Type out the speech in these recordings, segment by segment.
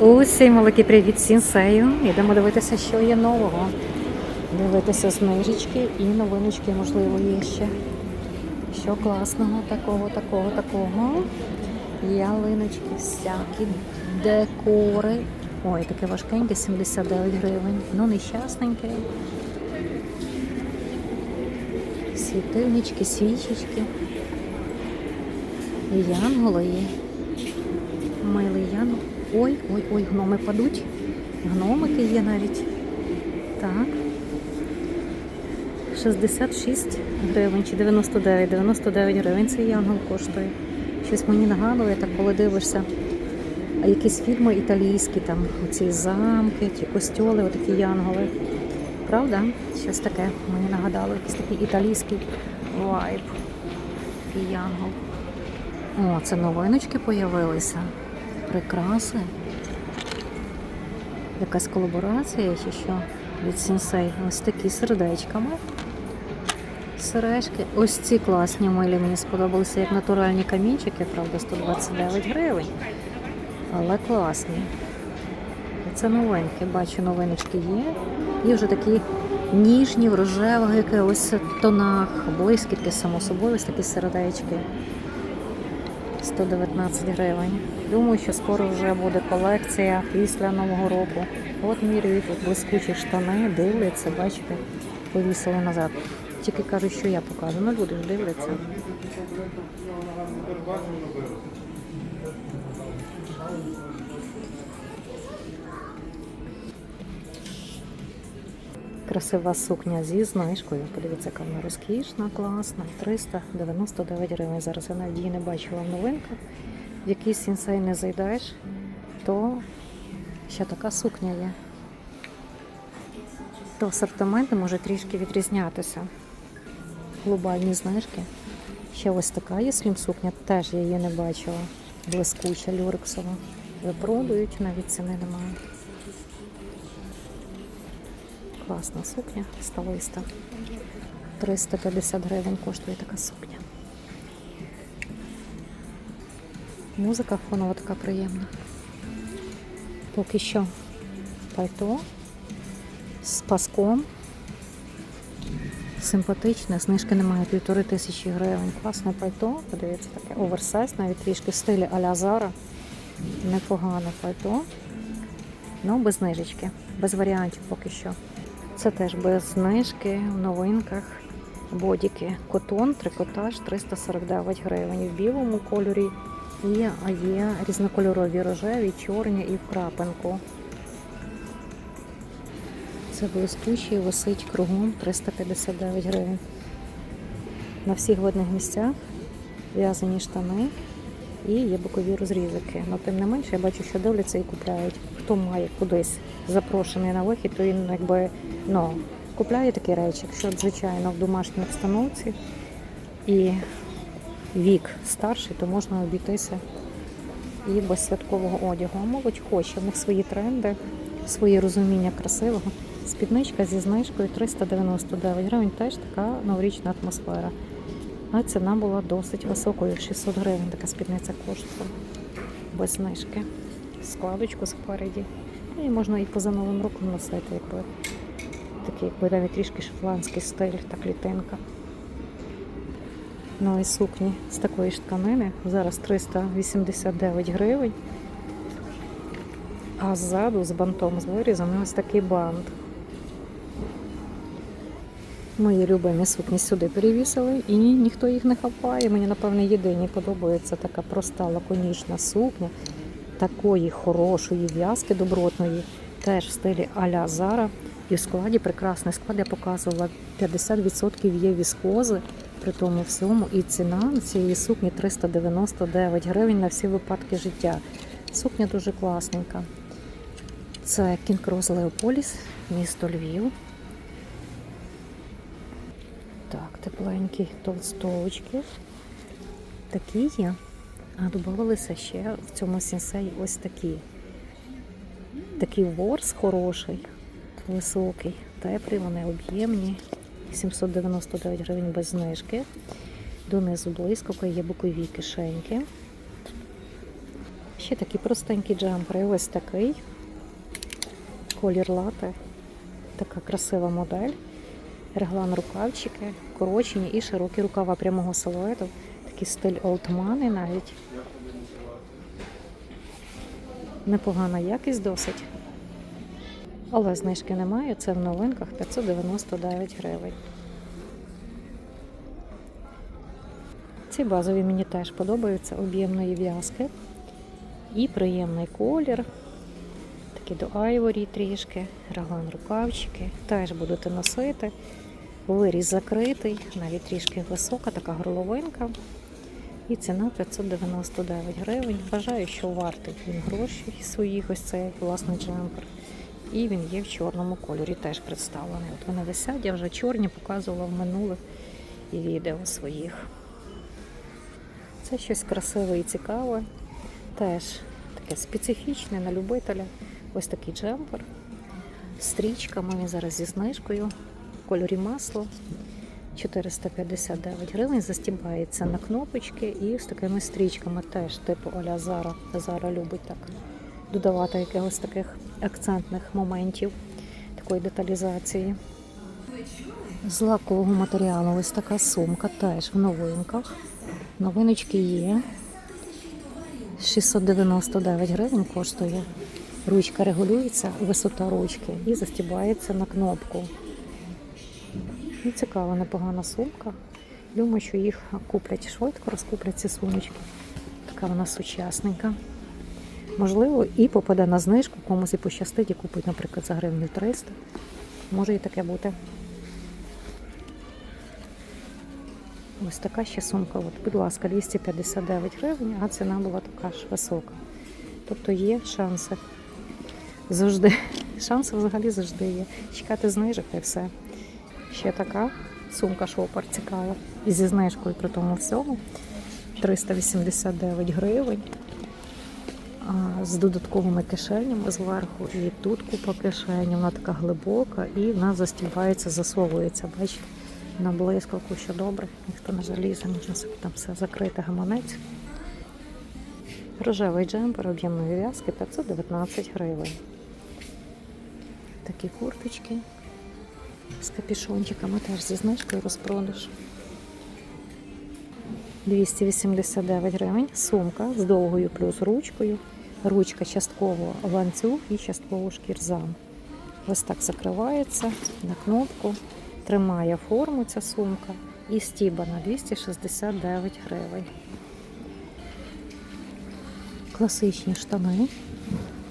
Усім великий привіт сінсею. Йдемо дивитися, що є нового. Дивитися знижечки і новиночки, можливо, є ще. Що класного, такого, такого, такого. Ялиночки, всякі декори. Ой, таке важкеньке, 79 гривень. Ну, нещасненьке. Світильнички, свічечки. Янголи. Милий янгол. Ой, ой, ой, гноми падуть. Гномики є навіть. Так. 66 гривень чи 99. 99 гривень цей янгол коштує. Щось мені нагадує, так коли дивишся. А якісь фільми італійські, там оці замки, ті костьоли, отакі янголи. Правда? Щось таке мені нагадало, якийсь такий італійський вайб. Такий янгол. О, це новиночки появилися. Прикраси. Якась колаборація чи що від Сінсей. Ось такі сердечками. Сережки. Ось ці класні милі мені сподобалися як натуральні камінчики, правда, 129 гривень. Але класні. Це новинки, бачу, новиночки є. І вже такі ніжні, в рожевих якихось тонах, блискітки, само собою, ось такі сердечки. 119 гривень. Думаю, що скоро вже буде колекція після Нового року. От міряють тут блискучі штани, дивляться, бачите, повісили назад. Тільки кажуть, що я покажу. Ну люди ж дивляться. Красива сукня зі знижкою. Подивіться, яка вона розкішна, класна. 399 гривень. Зараз я навіть її не бачила в новинках. В якийсь сінсей не зайдеш, то ще така сукня є. То асортимент може трішки відрізнятися. Глобальні знижки. Ще ось така є слім-сукня, теж я її не бачила. Блискуча, люрексова. Випродують, навіть ціни немає. Класна сукня, сталиста. 350 гривень коштує така сукня. Музика фонова така приємна. Поки що пальто з паском. Симпатичне, знижки немає півтори тисячі гривень. Класне пальто, подивіться, таке оверсайз, навіть трішки в стилі а-ля Зара. Непогане пальто. Ну, без знижечки, без варіантів поки що. Це теж без знижки в новинках. Бодіки. Котон, трикотаж 349 гривень. В білому кольорі а є різнокольорові рожеві, чорні і в крапинку. Це блискучий, висить кругом 359 гривень. На всіх видних місцях в'язані штани і є бокові розрізики. Але тим не менше, я бачу, що дивляться і купляють. Хто має кудись запрошений на вихід, то він якби ну, купляє такі речі, якщо звичайно в домашній обстановці і вік старший, то можна обійтися і без святкового одягу. А молодь хоче, в них свої тренди, своє розуміння красивого. Спідничка зі знижкою 399 гривень, теж така новорічна атмосфера. А ціна була досить високою, 600 гривень така спідниця коштувала без знижки. Складочку спереді. Ну, І можна і поза новим роком носити, якби такий, якби навіть трішки шотландський стиль та клітинка. Ну і сукні з такої ж тканини. Зараз 389 гривень. А ззаду з бантом з вирізом ось такий бант. Мої любимі сукні сюди перевісили і ніхто їх не хапає. Мені, напевне, єдині подобається така проста лаконічна сукня, такої хорошої в'язки добротної, теж в стилі а-ля Зара. І в складі прекрасний склад. Я показувала 50% є віскози при тому всьому. І ціна цієї сукні 399 гривень на всі випадки життя. Сукня дуже класненька. Це Кінкроз Леополіс, місто Львів. Тепленькі толстовочки. Такі є. А додавалися ще в цьому сенсеї ось такі. Такий ворс хороший, високий, теплі, вони об'ємні. 799 гривень без знижки. Донизу блискавка, є бокові кишеньки. Ще такі простенькі джемпери. Ось такий. Колір лати. Така красива модель. Реглан рукавчики, корочені і широкі рукава прямого силуету. Такий стиль олдмани навіть. Непогана якість досить. Але знижки немає. Це в новинках 599 гривень. Ці базові мені теж подобаються об'ємної в'язки. І приємний колір. Такі до айворі трішки, реглан рукавчики. Теж будете носити. Виріз закритий, навіть трішки висока, така горловинка. І ціна 599 гривень. Вважаю, що вартий він гроші своїх ось цей власний джемпер. І він є в чорному кольорі, теж представлений. От вони висять, я вже чорні показувала в минулих відео своїх. Це щось красиве і цікаве. Теж таке специфічне на любителя. Ось такий джемпер. Стрічками він зараз зі знижкою. В кольорі масло. 459 гривень, застібається на кнопочки і з такими стрічками теж, типу Оля Зара. Зара любить так додавати якихось таких акцентних моментів, такої деталізації. З лакового матеріалу ось така сумка теж в новинках. Новиночки є. 699 гривень коштує. Ручка регулюється, висота ручки і застібається на кнопку. І цікава, непогана сумка. Думаю, що їх куплять швидко, розкуплять ці сумочки. Така вона сучасненька. Можливо, і попаде на знижку, комусь і пощастить, і купить, наприклад, за гривню 300. Може і таке бути. Ось така ще сумка. От, будь ласка, 259 гривень, а ціна була така ж висока. Тобто є шанси. Завжди. Шанси взагалі завжди є. Чекати знижок і все. Ще така сумка шопер цікава. І зі знижкою при тому всьому. 389 гривень. З додатковими кишенями зверху. І тут купа кишень, вона така глибока і вона застібається, засовується. Бачите, на блискавку, що добре, ніхто не залізе, можна собі там все закрити гаманець. Рожевий джемпер об'ємної в'язки 519 гривень. Такі курточки з капішончиками теж зі знижкою розпродаж. 289 гривень. Сумка з довгою плюс ручкою. Ручка частково ланцюг і частково шкірзам. Ось так закривається на кнопку. Тримає форму ця сумка. І стібана 269 гривень. Класичні штани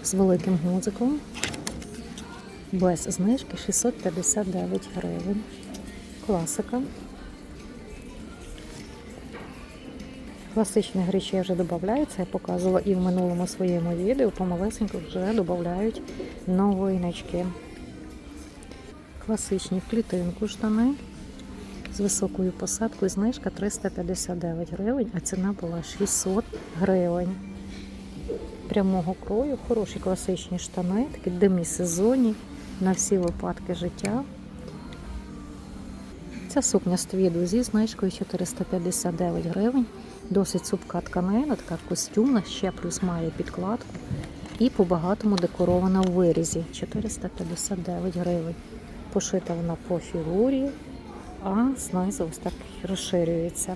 з великим гудзиком. Без знижки 659 гривень. Класика. Класичних речей вже додаються, я показувала і в минулому своєму відео, помалесенько вже додають новиночки. Класичні в клітинку штани з високою посадкою. Знижка 359 гривень, а ціна була 600 гривень. Прямого крою, хороші класичні штани, такі демісезонні на всі випадки життя. Ця сукня з твіду зі знижкою 459 гривень. Досить цупка тканина, така костюмна, ще плюс має підкладку. І по-багатому декорована в вирізі 459 гривень. Пошита вона по фігурі, а знизу ось так розширюється.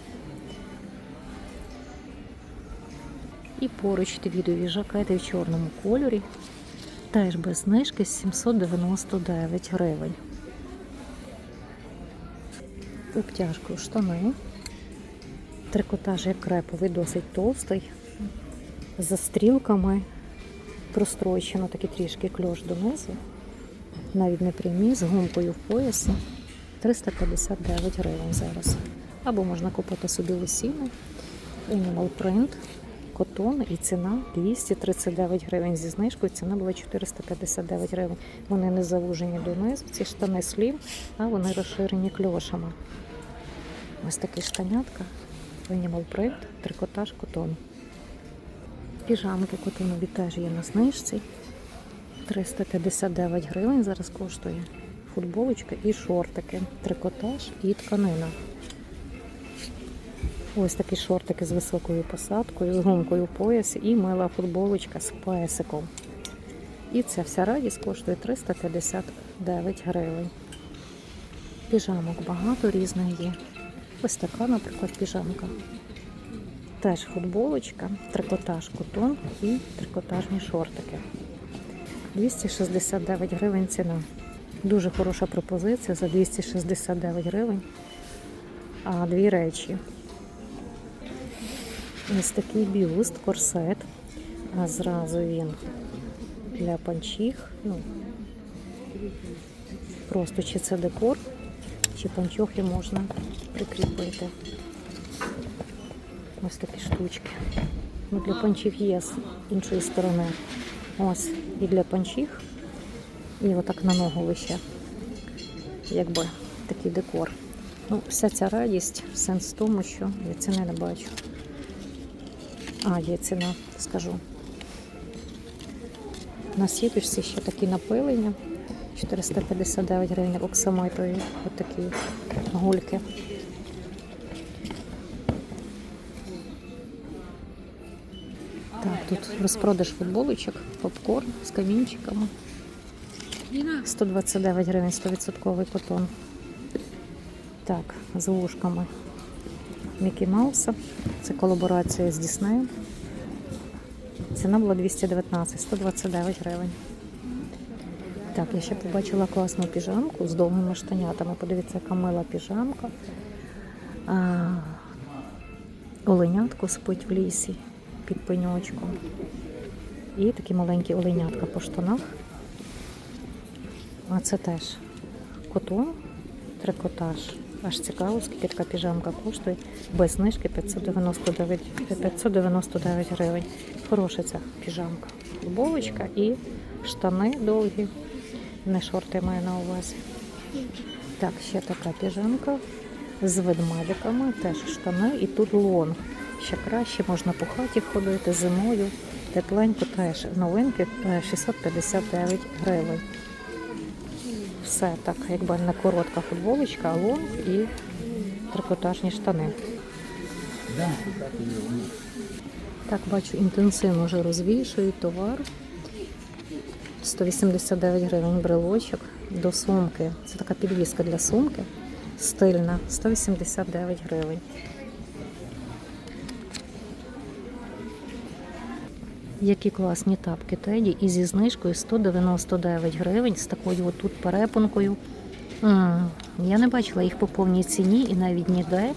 І поруч твідові жакети в чорному кольорі. Теж без знижки 799 гривень. Обтяжкою штани. Трикотаж як креповий, досить товстий. За стрілками прострочено такий трішки кльош донизу. Навіть не прямі, з гумкою в поясі. 359 гривень зараз. Або можна купити собі весільний. Animal Print, котон і ціна 239 гривень. Зі знижкою ціна була 459 гривень. Вони не завужені донизу, ці штани слів, а вони розширені кльошами. Ось такі штанятка. Animal Print, трикотаж котон. Піжамки котонові теж є на знижці. 359 гривень зараз коштує. Футболочка і шортики, трикотаж і тканина. Ось такі шортики з високою посадкою, з гумкою в поясі і мила футболочка з песиком. І ця вся радість коштує 359 гривень. Піжамок багато різних є. Ось така, наприклад, піжамка. Теж футболочка, трикотаж котон і трикотажні шортики. 269 гривень ціна. Дуже хороша пропозиція за 269 гривень. А дві речі. Ось такий бюст, корсет. А зразу він для панчіх. Ну, просто чи це декор, чи панчохи можна прикріпити. Ось такі штучки. Ну, для панчіх є з іншої сторони. Ось і для панчіх. І отак на ногу лише. Якби такий декор. Ну, вся ця радість, сенс в тому, що я ціни не бачу. А, є ціна, скажу. На сіточці ще такі напилення. 459 гривень оксамитові. Ось такі гульки. Так, тут розпродаж футболочок, попкорн з камінчиками. 129 гривень 100% котон. Так, з вушками Мікі Мауса. Це колаборація з Діснеєм. Ціна була 219, 129 гривень. Так, я ще побачила класну піжамку з довгими штанятами. Подивіться, яка мила піжамка. А, оленятко спить в лісі під пеньочком. І такі маленькі оленятка по штанах. А це теж котон, трикотаж. Аж цікаво, скільки така піжамка коштує. Без знижки 599, 599 гривень. Хороша ця піжамка. Футболочка і штани довгі. Не шорти маю на увазі. Так, ще така піжамка з ведмедиками, теж штани і тут лонг. Ще краще можна по хаті ходити зимою. Тепленько теж новинки е, 659 гривень. Все так, якби не коротка футболочка, а лонг і трикотажні штани. Так, бачу, інтенсивно вже розвішують товар. 189 гривень брелочок до сумки. Це така підвіска для сумки. Стильна. 189 гривень. Які класні тапки Теді і зі знижкою 199 гривень з такою отут перепонкою. М, Я не бачила їх по повній ціні і навіть ніде.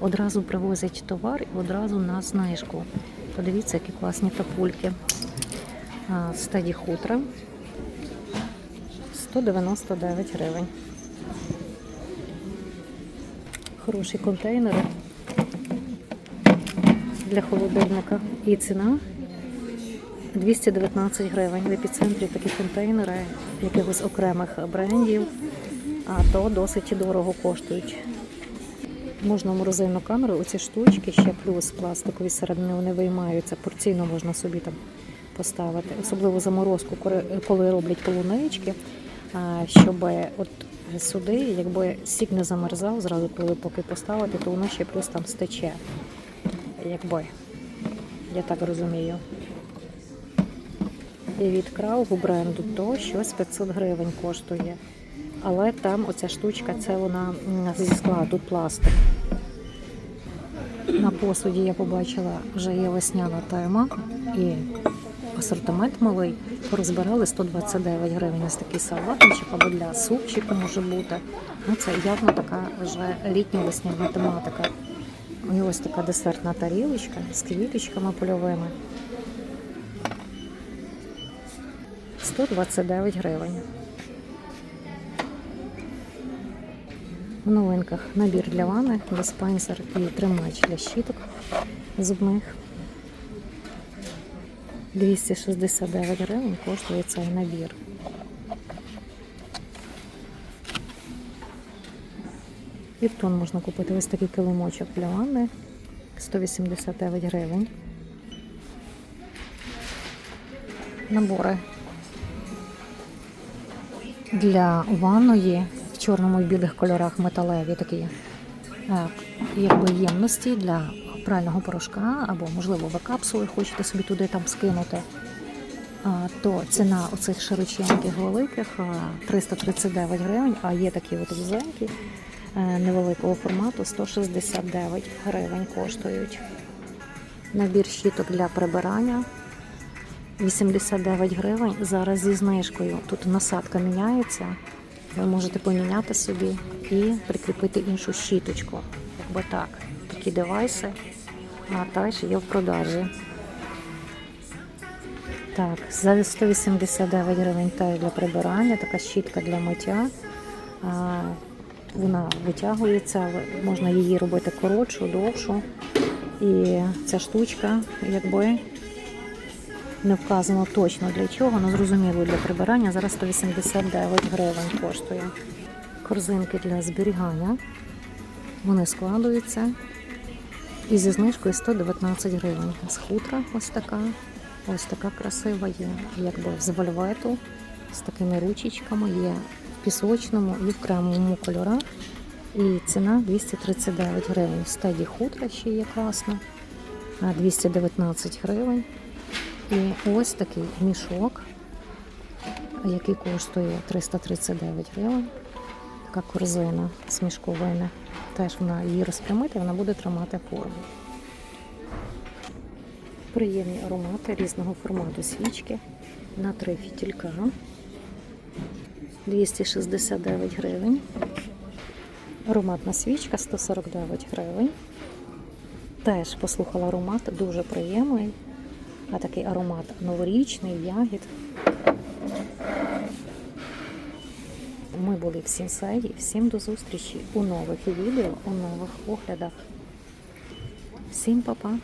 Одразу привозять товар і одразу на знижку. Подивіться, які класні тапульки. З хутра 199 гривень. Хороші контейнери для холодильника. І ціна 219 гривень. В епіцентрі такі контейнери якихось окремих брендів, а то досить дорого коштують. Можна морозильну камеру, оці штучки, ще плюс пластикові середини, вони виймаються, порційно можна собі там поставити. Особливо заморозку, коли роблять полунички, щоб от сюди, якби сік не замерзав, зразу коли поки поставити, то воно ще плюс там стече. Якби. Я так розумію. Від Краугу бренду то щось 500 гривень коштує. Але там оця штучка, це вона зі скла, тут пластик. На посуді я побачила, вже є весняна тема і асортимент малий. Порозбирали 129 гривень. Ось такий салатничок або для супчику може бути. Ну, це явно така вже літня весняна тематика. І ось така десертна тарілочка з квіточками польовими. 129 гривень. В новинках набір для ванни, диспенсер і тримач для щіток зубних. 269 гривень коштує цей набір. І тон можна купити ось такий килимочок для ванни 189 гривень. Набори для ванної в чорному і білих кольорах металеві такі е, якби ємності для прального порошка, або, можливо, ви капсули хочете собі туди там скинути. То ціна оцих широченьких великих 339 гривень, а є такі от вузенькі е, невеликого формату 169 гривень коштують. Набір щіток для прибирання 89 гривень. Зараз зі знижкою. Тут насадка міняється. Ви можете поміняти собі і прикріпити іншу щіточку. Якби так. Такі девайси а теж є в продажі. Так, за 189 гривень теж для прибирання, така щітка для миття. Вона витягується, можна її робити коротшу, довшу. І ця штучка, якби не вказано точно для чого, але зрозуміло для прибирання. Зараз 189 гривень коштує. Корзинки для зберігання. Вони складуються. І зі знижкою 119 гривень. З хутра ось така. Ось така красива є, якби з вольвету, з такими ручечками, є в пісочному і в кремовому кольорах. І ціна 239 гривень. Стеді хутра ще є класно. а 219 гривень. І ось такий мішок, який коштує 339 гривень. Така корзина з мішковини. Теж вона її розпрямити, вона буде тримати форму. Приємні аромати різного формату свічки на три фітілька. 269 гривень. Ароматна свічка 149 гривень. Теж послухала аромат, дуже приємний. А такий аромат новорічний, ягід. Ми були в Сінсеї. Всім до зустрічі у нових відео, у нових оглядах. Всім па-па!